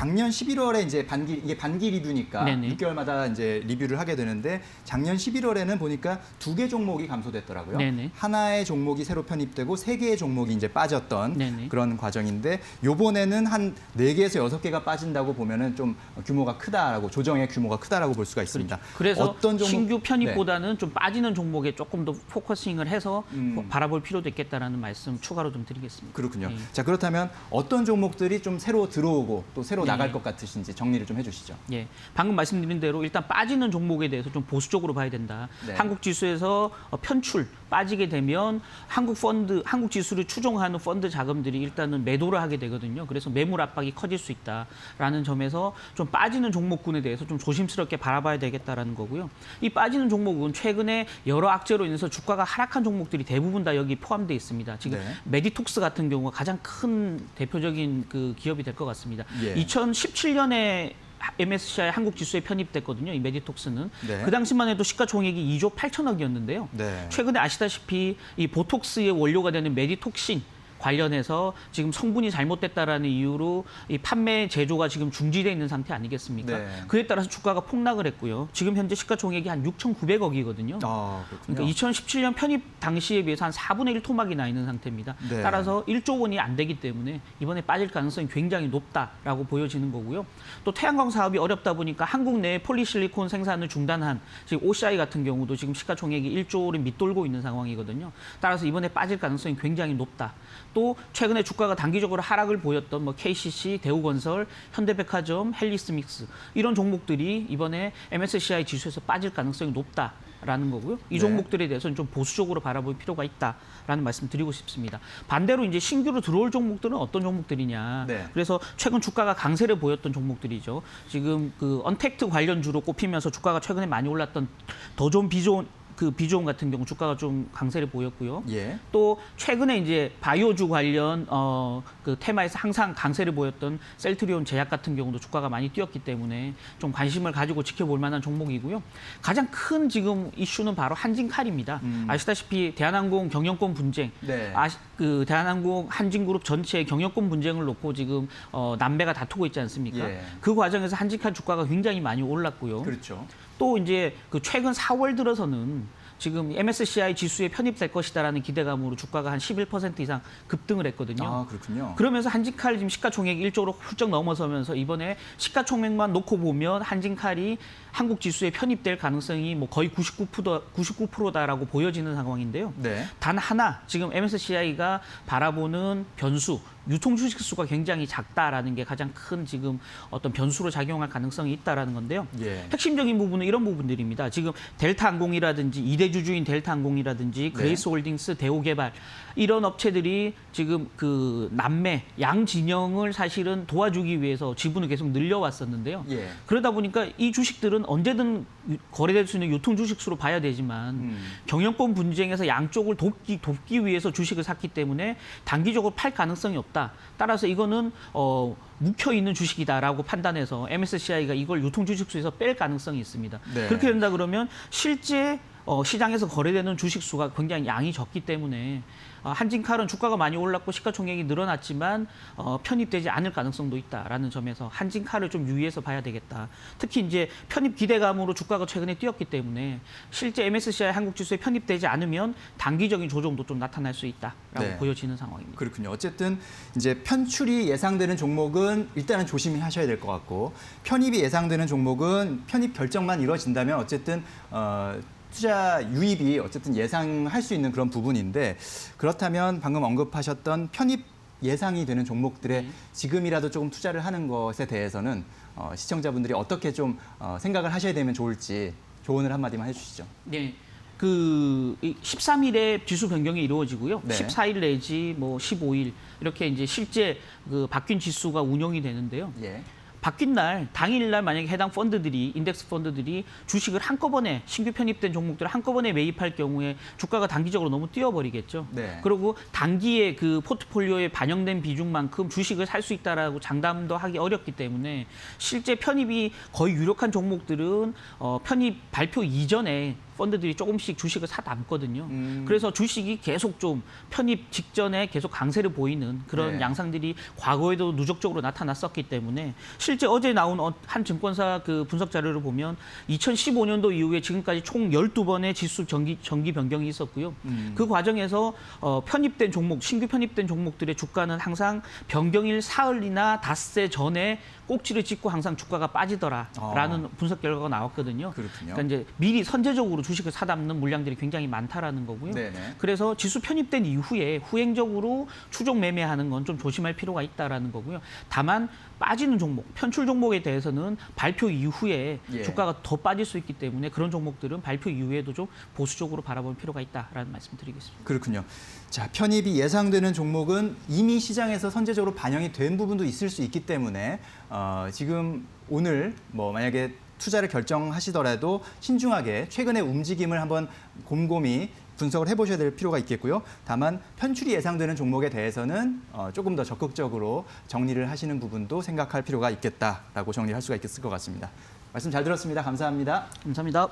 작년 11월에 이제 반기 이게 반기 리뷰니까 네네. 6개월마다 이제 리뷰를 하게 되는데 작년 11월에는 보니까 두 개 종목이 감소됐더라고요. 네네. 하나의 종목이 새로 편입되고 세 개의 종목이 이제 빠졌던 네네. 그런 과정인데 요번에는 한 네 개에서 여섯 개가 빠진다고 보면은 좀 규모가 크다라고 조정의 규모가 크다라고 볼 수가 있습니다. 그래서 어떤 종목- 신규 네. 편입보다는 좀 빠지는 종목에 조금 더 포커싱을 해서 음. 바라볼 필요도 있겠다라는 말씀 추가로 좀 드리겠습니다. 그렇군요. 네. 자 그렇다면 어떤 종목들이 좀 새로 들어오고 또 새로 네. 나갈 것 같으신지 정리를 좀 해주시죠. 예, 방금 말씀드린 대로 일단 빠지는 종목에 대해서 좀 보수적으로 봐야 된다. 네. 한국 지수에서 어, 편출 빠지게 되면 한국 펀드, 한국 지수를 추종하는 펀드 자금들이 일단은 매도를 하게 되거든요. 그래서 매물 압박이 커질 수 있다라는 점에서 좀 빠지는 종목군에 대해서 좀 조심스럽게 바라봐야 되겠다라는 거고요. 이 빠지는 종목은 최근에 여러 악재로 인해서 주가가 하락한 종목들이 대부분 다 여기 포함되어 있습니다. 지금 네. 메디톡스 같은 경우가 가장 큰 대표적인 그 기업이 될 것 같습니다. 예. 2017년에 MSCI 한국 지수에 편입됐거든요. 이 메디톡스는 네. 그 당시만 해도 시가총액이 2조 8천억이었는데요. 네. 최근에 아시다시피 이 보톡스의 원료가 되는 메디톡신 관련해서 지금 성분이 잘못됐다라는 이유로 이 판매 제조가 지금 중지돼 있는 상태 아니겠습니까? 네. 그에 따라서 주가가 폭락을 했고요. 지금 현재 시가총액이 한 6,900억이거든요. 아. 그러니까 2017년 편입 당시에 비해서 한 4분의 1 토막이 나 있는 상태입니다. 네. 따라서 1조 원이 안 되기 때문에 이번에 빠질 가능성이 굉장히 높다라고 보여지는 거고요. 또 태양광 사업이 어렵다 보니까 한국 내 폴리실리콘 생산을 중단한 지금 OCI 같은 경우도 지금 시가총액이 1조를 밑돌고 있는 상황이거든요. 따라서 이번에 빠질 가능성이 굉장히 높다. 또 최근에 주가가 단기적으로 하락을 보였던 뭐 KCC, 대우건설, 현대백화점, 헬리스믹스 이런 종목들이 이번에 MSCI 지수에서 빠질 가능성이 높다. 라는 거고요. 이 네. 종목들에 대해서는 좀 보수적으로 바라볼 필요가 있다라는 말씀 드리고 싶습니다. 반대로 이제 신규로 들어올 종목들은 어떤 종목들이냐. 네. 그래서 최근 주가가 강세를 보였던 종목들이죠. 지금 그 언택트 관련주로 꼽히면서 주가가 최근에 많이 올랐던 더존 비존 그 비존 같은 경우 주가가 좀 강세를 보였고요. 예. 또 최근에 이제 바이오주 관련 어 그 테마에서 항상 강세를 보였던 셀트리온 제약 같은 경우도 주가가 많이 뛰었기 때문에 좀 관심을 가지고 지켜볼 만한 종목이고요. 가장 큰 지금 이슈는 바로 한진칼입니다. 음. 아시다시피 대한항공 경영권 분쟁, 네. 아시, 그 대한항공 한진그룹 전체 경영권 분쟁을 놓고 지금 어 남배가 다투고 있지 않습니까? 예. 그 과정에서 한진칼 주가가 굉장히 많이 올랐고요. 그렇죠. 또 이제 그 최근 4월 들어서는 지금 MSCI 지수에 편입될 것이다라는 기대감으로 주가가 한 11% 이상 급등을 했거든요. 아 그렇군요. 그러면서 한진칼 지금 시가총액 1조로 훌쩍 넘어서면서 이번에 시가총액만 놓고 보면 한진칼이 한국 지수에 편입될 가능성이 뭐 거의 99%, 99%다라고 보여지는 상황인데요. 네. 단 하나 지금 MSCI가 바라보는 변수 유통 주식 수가 굉장히 작다라는 게 가장 큰 지금 어떤 변수로 작용할 가능성이 있다라는 건데요. 예. 핵심적인 부분은 이런 부분들입니다. 지금 델타 항공이라든지 이대주주인 델타 항공이라든지 그레이스홀딩스, 대우개발 이런 업체들이 지금 그 남매 양 진영을 사실은 도와주기 위해서 지분을 계속 늘려왔었는데요. 예. 그러다 보니까 이 주식들은 언제든 유- 거래될 수 있는 유통 주식수로 봐야 되지만 음. 경영권 분쟁에서 양쪽을 돕기 돕기 위해서 주식을 샀기 때문에 단기적으로 팔 가능성이 없다. 따라서 이거는 어 묵혀 있는 주식이다라고 판단해서 MSCI가 이걸 유통 주식수에서 뺄 가능성이 있습니다. 네. 그렇게 된다 그러면 실제 어, 시장에서 거래되는 주식 수가 굉장히 양이 적기 때문에 어, 한진칼은 주가가 많이 올랐고 시가총액이 늘어났지만 어, 편입되지 않을 가능성도 있다라는 점에서 한진칼을 좀 유의해서 봐야 되겠다. 특히 이제 편입 기대감으로 주가가 최근에 뛰었기 때문에 실제 MSCI 한국 지수에 편입되지 않으면 단기적인 조정도 좀 나타날 수 있다라고 네. 보여지는 상황입니다. 그렇군요. 어쨌든 이제 편출이 예상되는 종목은 일단은 조심히 하셔야 될 것 같고 편입이 예상되는 종목은 편입 결정만 이루어진다면 어쨌든 어, 투자 유입이 어쨌든 예상할 수 있는 그런 부분인데 그렇다면 방금 언급하셨던 편입 예상이 되는 종목들에 지금이라도 조금 투자를 하는 것에 대해서는 어, 시청자분들이 어떻게 좀 어, 생각을 하셔야 되면 좋을지 조언을 한마디만 해주시죠. 네. 그 13일에 지수 변경이 이루어지고요. 네. 14일 내지 뭐 15일 이렇게 이제 실제 그 바뀐 지수가 운영이 되는데요. 예. 바뀐 날 당일 날 만약에 해당 펀드들이 인덱스 펀드들이 주식을 한꺼번에 신규 편입된 종목들을 한꺼번에 매입할 경우에 주가가 단기적으로 너무 뛰어버리겠죠. 네. 그리고 단기에 그 포트폴리오에 반영된 비중만큼 주식을 살 수 있다라고 장담도 하기 어렵기 때문에 실제 편입이 거의 유력한 종목들은 어, 편입 발표 이전에 펀드들이 조금씩 주식을 사 담거든요. 음. 그래서 주식이 계속 좀 편입 직전에 계속 강세를 보이는 그런 네. 양상들이 과거에도 누적적으로 나타났었기 때문에 실제 어제 나온 어- 한 증권사 그 분석 자료를 보면 2015년도 이후에 지금까지 총 12번의 지수 정기, 정기 변경이 있었고요. 음. 그 과정에서 어, 편입된 종목, 신규 편입된 종목들의 주가는 항상 변경일 사흘이나 닷새 전에 꼭지를 찍고 항상 주가가 빠지더라라는 분석 결과가 나왔거든요. 아. 그렇군요. 그러니까 이제 미리 선제적으로 주식을 사담는 물량들이 굉장히 많다라는 거고요. 네네. 그래서 지수 편입된 이후에 후행적으로 추종 매매하는 건 좀 조심할 필요가 있다라는 거고요. 다만 빠지는 종목, 편출 종목에 대해서는 발표 이후에 예. 주가가 더 빠질 수 있기 때문에 그런 종목들은 발표 이후에도 좀 보수적으로 바라볼 필요가 있다라는 말씀드리겠습니다. 그렇군요. 자, 편입이 예상되는 종목은 이미 시장에서 선제적으로 반영이 된 부분도 있을 수 있기 때문에 어, 지금 오늘 뭐 만약에 투자를 결정하시더라도 신중하게 최근의 움직임을 한번 곰곰이 분석을 해보셔야 될 필요가 있겠고요. 다만 편출이 예상되는 종목에 대해서는 어, 조금 더 적극적으로 정리를 하시는 부분도 생각할 필요가 있겠다라고 정리할 수가 있겠을 것 같습니다. 말씀 잘 들었습니다. 감사합니다. 감사합니다.